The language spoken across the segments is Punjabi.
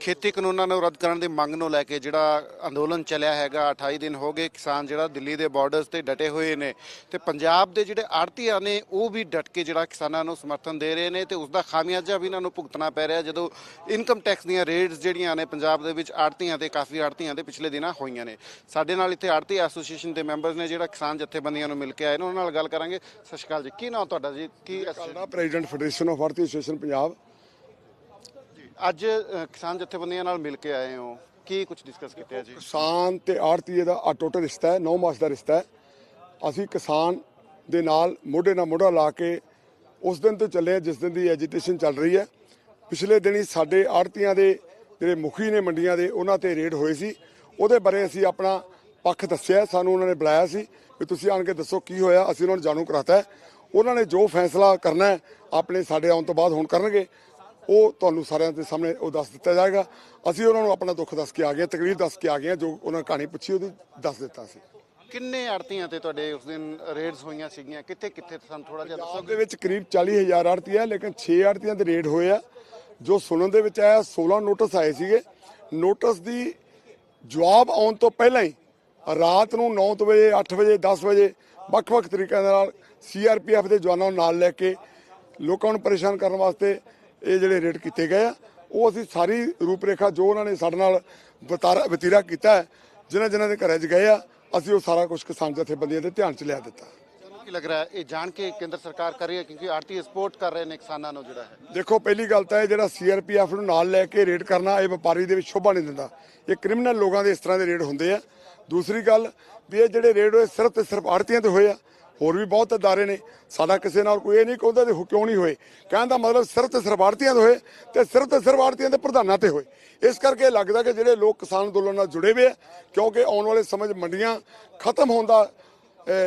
ਖੇਤੀ ਕਾਨੂੰਨਾਂ ਨੂੰ ਰੱਦ ਕਰਨ ਦੀ ਮੰਗ ਨੂੰ ਲੈ ਕੇ ਜਿਹੜਾ ਅੰਦੋਲਨ ਚੱਲਿਆ ਹੈਗਾ 28 ਦਿਨ ਹੋ ਗਏ ਕਿਸਾਨ ਜਿਹੜਾ ਦਿੱਲੀ ਦੇ ਬਾਰਡਰਸ ਤੇ ਡਟੇ ਹੋਏ ਨੇ ਤੇ ਪੰਜਾਬ ਦੇ ਜਿਹੜੇ ਆੜਤੀਆਂ ਨੇ ਉਹ ਵੀ ਡਟ ਕੇ ਜਿਹੜਾ ਕਿਸਾਨਾਂ ਨੂੰ ਸਮਰਥਨ ਦੇ ਰਹੇ ਨੇ ਤੇ ਉਸ ਦਾ ਖਾਮਿਆਜ਼ਾ ਵੀ ਇਹਨਾਂ ਨੂੰ ਭੁਗਤਣਾ ਪੈ ਰਿਹਾ ਜਦੋਂ ਇਨਕਮ ਟੈਕਸ ਦੀਆਂ ਰੇਟਸ ਜਿਹੜੀਆਂ ਨੇ ਪੰਜਾਬ ਦੇ ਵਿੱਚ ਆੜਤੀਆਂ ਤੇ ਕਾਫੀ ਆੜਤੀਆਂ ਦੇ ਪਿਛਲੇ ਦਿਨਾਂ ਹੋਈਆਂ ਨੇ। ਸਾਡੇ ਨਾਲ ਇੱਥੇ ਆੜਤੀ ਐਸੋਸੀਏਸ਼ਨ ਦੇ ਮੈਂਬਰਸ ਨੇ ਜਿਹੜਾ ਕਿਸਾਨ ਜਥੇਬੰਦੀਆਂ ਨੂੰ ਮਿਲ ਕੇ ਆਏ ਨੇ ਉਹਨਾਂ ਨਾਲ ਗੱਲ ਕਰਾਂਗੇ। ਸਤਿ ਸ਼੍ਰੀ ਅਕਾਲ ਜੀ। ਕੀ ਨਾਮ ਤੁਹਾਡਾ ਜੀ? ਕੀ ਦਾ president federation of Bharti association Punjab. ਅੱਜ ਕਿਸਾਨ ਜਥੇਬੰਦੀਆਂ ਨਾਲ ਮਿਲ ਕੇ ਆਏ ਹੋ। ਕੀ ਕੁਝ ਡਿਸਕਸ ਕੀਤਾ ਜੀ? ਕਿਸਾਨ ਤੇ ਆੜਤੀਏ ਦਾ ਅਟੁੱਟ ਰਿਸ਼ਤਾ ਹੈ 9 ਮਾਸ ਦਾ ਰਿਸ਼ਤਾ ਹੈ। ਅਸੀਂ ਕਿਸਾਨ ਦੇ ਨਾਲ ਮੋਢੇ ਨਾਲ ਮੋਢਾ ਲਾ ਕੇ ਉਸ ਦਿਨ ਤੋਂ ਚੱਲੇ ਜਿਸ ਦਿਨ ਦੀ ਐਜੀਟੇਸ਼ਨ ਚੱਲ ਰਹੀ ਹੈ। ਪਿਛਲੇ ਦਿਨੀ ਸਾਡੇ ਆੜਤੀਆਂ ਦੇ ਜਿਹੜੇ ਮੁਖੀ ਨੇ ਮੰਡੀਆਂ ਦੇ, ਉਹਨਾਂ ਤੇ ਰੇਡ ਹੋਏ ਸੀ। ਉਹਦੇ ਬਾਰੇ ਅਸੀਂ ਆਪਣਾ ਪੱਖ ਦੱਸਿਆ ਸਾਨੂੰ ਉਹਨਾਂ ਨੇ ਬੁਲਾਇਆ ਸੀ ਵੀ ਤੁਸੀਂ ਆਣ ਕੇ ਦੱਸੋ ਕੀ ਹੋਇਆ, ਅਸੀਂ ਉਹਨਾਂ ਨੂੰ ਜਾਣੂ ਕਰਾਤਾ ਉਹਨਾਂ ਨੇ ਜੋ ਫੈਸਲਾ ਕਰਨਾ ਆਪਣੇ ਸਾਡੇ ਆਉਣ ਤੋਂ ਬਾਅਦ ਹੁਣ ਕਰਨਗੇ। ਉਹ ਤੁਹਾਨੂੰ ਸਾਰਿਆਂ ਦੇ ਸਾਹਮਣੇ ਉਹ ਦੱਸ ਦਿੱਤਾ ਜਾਏਗਾ। ਅਸੀਂ ਉਹਨਾਂ ਨੂੰ ਆਪਣਾ ਦੁੱਖ ਦੱਸ ਕੇ ਆ ਗਏ ਤਕਲੀਫ ਦੱਸ ਕੇ ਆ ਗਏ ਜੋ ਉਹਨਾਂ ਕਹਾਣੀ ਪੁੱਛੀ ਉਹਦੀ ਦੱਸ ਦਿੱਤਾ ਸੀ। ਕਿੰਨੇ ਆੜਤੀਆਂ ਤੇ ਤੁਹਾਡੇ ਉਸ ਦਿਨ ਰੇਡਸ ਹੋਈਆਂ ਸੀਗੀਆਂ? ਕਿੱਥੇ ਕਿੱਥੇ ਸਾਨੂੰ ਥੋੜਾ ਜਿਹਾ ਦੱਸੋਗੇ? ਦੇ ਵਿੱਚ ਕਰੀਬ 40000 ਆੜਤੀ ਹੈ ਲੇਕਿਨ 6 ਆੜਤੀਆਂ ਦੇ ਰੇਡ ਹੋਏ ਆ। ਜੋ ਸੁਣਨ ਦੇ ਵਿੱਚ ਆਇਆ 16 ਨੋਟਿਸ ਆਏ ਸੀਗੇ। ਨੋਟਿਸ ਦੀ ਜਵਾਬ ਆਉਣ ਤੋਂ ਪਹਿਲਾਂ ਹੀ ਰਾਤ ਨੂੰ 9 ਵਜੇ 8 ਵਜੇ 10 ਵਜੇ ਵੱਖ-ਵੱਖ ਤਰੀਕਿਆਂ ਨਾਲ ਸੀਆਰਪੀਐਫ ਦੇ ਜਵਾਨਾਂ ਨੂੰ ਨਾਲ ਲੈ ਕੇ ਲੋਕਾਂ ਨੂੰ ਪਰੇਸ਼ਾਨ ਕਰਨ ਵਾਸਤੇ ਇਹ ਜਿਹੜੇ ਰੇਡ ਕੀਤੇ ਗਏ ਆ ਉਹ ਅਸੀਂ ਸਾਰੀ ਰੂਪਰੇਖਾ ਜੋ ਉਹਨਾਂ ਨੇ ਸਾਡੇ ਨਾਲ ਵਤਾਰਾ ਵਤੀਰਾ ਕੀਤਾ ਹੈ ਜਿਨ੍ਹਾਂ ਜਿਨ੍ਹਾਂ ਦੇ ਘਰਾਂ 'ਚ ਗਏ ਆ ਅਸੀਂ ਉਹ ਸਾਰਾ ਕੁਝ ਕਿਸਾਨ ਜਥੇਬੰਦੀਆਂ ਦੇ ਧਿਆਨ 'ਚ ਲਿਆ ਦਿੱਤਾ। ਕੀ ਲੱਗ ਰਿਹਾ? ਹੈ ਇਹ ਜਾਣ ਕੇ ਕੇਂਦਰ ਸਰਕਾਰ ਕਰ ਰਹੀ ਹੈ ਕਿਉਂਕਿ ਆੜਤੀ ਸਪੋਰਟ ਕਰ ਰਹੇ ਨੇ ਕਿਸਾਨਾਂ ਨੂੰ ਜਿਹੜਾ ਹੈ। ਦੇਖੋ ਪਹਿਲੀ ਗੱਲ ਤਾਂ ਇਹ ਜਿਹੜਾ ਸੀਆਰਪੀਐਫ ਨੂੰ ਨਾਲ ਲੈ ਕੇ ਰੇਡ ਕਰਨਾ ਇਹ ਵਪਾਰੀ ਦੇ ਵਿੱਚ ਸ਼ੋਭਾ ਨਹੀਂ ਦਿੰਦਾ। ਇਹ ਕ੍ਰਿਮੀਨਲ ਲੋਕਾਂ ਦੇ ਇਸ ਤਰ੍ਹਾਂ ਦੇ ਰੇਡ ਹੁੰਦੇ ਆ। ਦੂਸਰੀ ਗੱਲ ਵੀ ਇਹ ਜਿਹੜੇ ਰੇਡ ਹੋਏ ਸਿਰਫ ਤੇ ਸਿਰਫ ਆੜਤੀਆਂ ਤੇ ਹੋਏ ਆ ਹੋਰ ਵੀ ਬਹੁਤ ਅਦਾਰੇ ਨੇ। ਸਾਡਾ ਕਿਸੇ ਨਾਲ ਕੋਈ ਇਹ ਨਹੀਂ ਕਹਿੰਦਾ ਤੇ ਕਿਉਂ ਨਹੀਂ ਹੋਏ। ਕਹਿਣ ਦਾ ਮਤਲਬ ਸਿਰਫ ਤੇ ਸਿਰਫ ਆੜਤੀਆਂ ਦੇ ਹੋਏ ਤੇ ਸਿਰਫ ਤੇ ਸਿਰਫ ਆੜਤੀਆਂ ਦੇ ਪ੍ਰਧਾਨਾਂ ਤੇ ਹੋਏ। ਇਸ ਕਰਕੇ ਲੱਗਦਾ ਕਿ ਜਿਹੜੇ ਲੋਕ ਕਿਸਾਨ ਅੰਦੋਲਨ ਨਾਲ ਜੁੜੇ ਹੋਏ ਆ, ਕਿਉਂਕਿ ਆਉਣ ਵਾਲੇ ਸਮੇਂ 'ਚ ਮੰਡੀਆਂ ਖਤਮ ਹੋਣ ਦਾ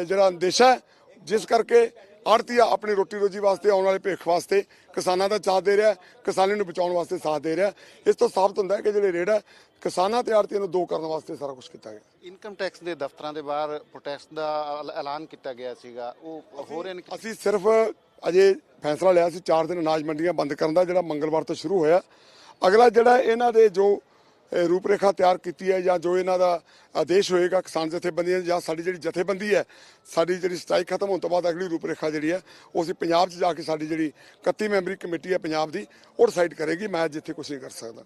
ਜਿਹੜਾ ਅੰਦੇਸ਼ਾ ਹੈ, ਜਿਸ ਕਰਕੇ ਆੜਤੀਆ ਆਪਣੀ ਰੋਟੀ ਰੋਜੀ ਵਾਸਤੇ ਆਉਣ ਵਾਲੇ ਭੇਖ ਵਾਸਤੇ ਕਿਸਾਨਾਂ ਦਾ ਸਾਥ ਦੇ ਰਿਹਾ ਕਿਸਾਨੀ ਨੂੰ ਬਚਾਉਣ ਵਾਸਤੇ ਸਾਥ ਦੇ ਰਿਹਾ। ਇਸ ਤੋਂ ਸਾਬਤ ਹੁੰਦਾ ਹੈ ਕਿ ਜਿਹੜੇ ਹੈ ਕਿਸਾਨਾਂ ਤੇ ਆੜਤੀਆਂ ਨੂੰ ਦੋ ਕਰਨ ਵਾਸਤੇ ਸਾਰਾ ਕੁਝ ਕੀਤਾ ਗਿਆ। ਇਨਕਮ ਟੈਕਸ ਦੇ ਦਫ਼ਤਰਾਂ ਦੇ ਬਾਹਰ ਪ੍ਰੋਟੈਸਟ ਦਾ ਐਲ- ਐਲਾਨ ਕੀਤਾ ਗਿਆ ਸੀਗਾ। ਉਹ ਹੋ ਰਹੇ ਨੇ ਅਸੀਂ ਸਿਰਫ ਅਜੇ ਫੈਸਲਾ ਲਿਆ ਸੀ 4 ਦਿਨ ਅਨਾਜ ਮੰਡੀਆਂ ਬੰਦ ਕਰਨ ਦਾ ਜਿਹੜਾ ਮੰਗਲਵਾਰ ਤੋਂ ਸ਼ੁਰੂ ਹੋਇਆ। ਅਗਲਾ ਜਿਹੜਾ ਇਹਨਾਂ ਦੇ ਜੋ ਰੂਪਰੇਖਾ ਤਿਆਰ ਕੀਤੀ ਹੈ ਜਾਂ ਜੋ ਇਹਨਾਂ ਦਾ ਆਦੇਸ਼ ਹੋਏਗਾ ਕਿਸਾਨ ਜਥੇਬੰਦੀਆਂ ਜਾਂ ਸਾਡੀ ਜਿਹੜੀ ਜਥੇਬੰਦੀ ਹੈ, ਸਾਡੀ ਜਿਹੜੀ ਸਟ੍ਰਾਈਕ ਖਤਮ ਹੋਣ ਤੋਂ ਬਾਅਦ ਅਗਲੀ ਰੂਪਰੇਖਾ ਜਿਹੜੀ ਹੈ, ਉਹ ਅਸੀਂ ਪੰਜਾਬ 'ਚ ਜਾ ਕੇ ਸਾਡੀ ਜਿਹੜੀ 31 ਮੈਂਬਰੀ ਕਮੇਟੀ ਹੈ ਪੰਜਾਬ ਦੀ, ਉਹ ਡਿਸਾਈਡ ਕਰੇਗੀ। ਮੈਂ ਜਿੱਥੇ ਕੁਝ ਨਹੀਂ ਕਰ ਸਕਦਾ।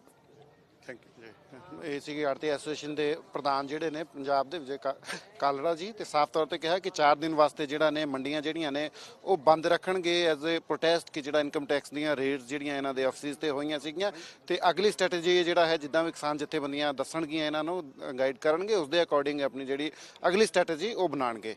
ਇਹ ਸੀਗੇ ਆੜਤੀ ਐਸੋਸੀਏਸ਼ਨ ਦੇ ਪ੍ਰਧਾਨ ਜਿਹੜੇ ਨੇ ਪੰਜਾਬ ਦੇ ਵਿਜੇ ਕਾ- ਕਾਲੜਾ ਜੀ ਤੇ ਸਾਫ਼ ਤੌਰ ਤੇ ਕਿਹਾ ਕਿ 4 ਦਿਨ ਵਾਸਤੇ ਜਿਹੜਾ ਨੇ ਮੰਡੀਆਂ ਜਿਹੜੀਆਂ ਨੇ ਉਹ ਬੰਦ ਰੱਖਣਗੇ ਐਜ਼ ਅ ਪ੍ਰੋਟੈਸਟ ਕਿ ਜਿਹੜਾ ਇਨਕਮ ਟੈਕਸ ਦੀਆਂ ਰੇਟਸ ਜਿਹੜੀਆਂ ਇਹਨਾਂ ਦੇ ਆਫਿਸ ਤੇ ਹੋਈਆਂ ਸੀਗੀਆਂ ਤੇ ਅਗਲੀ ਸਟ੍ਰੈਟਜੀ ਜਿਹੜਾ ਹੈ ਜਿੱਦਾਂ ਵੀ ਕਿਸਾਨ ਜਥੇਬੰਦੀਆਂ ਦੱਸਣਗੀਆਂ ਇਹਨਾਂ ਨੂੰ ਗਾਈਡ ਕਰਨਗੇ ਉਸ ਦੇ ਅਕੋਰਡਿੰਗ ਆਪਣੀ ਜਿਹੜੀ ਅਗਲੀ ਸਟ੍ਰੈਟਜੀ ਉਹ ਬਣਾਉਣਗੇ।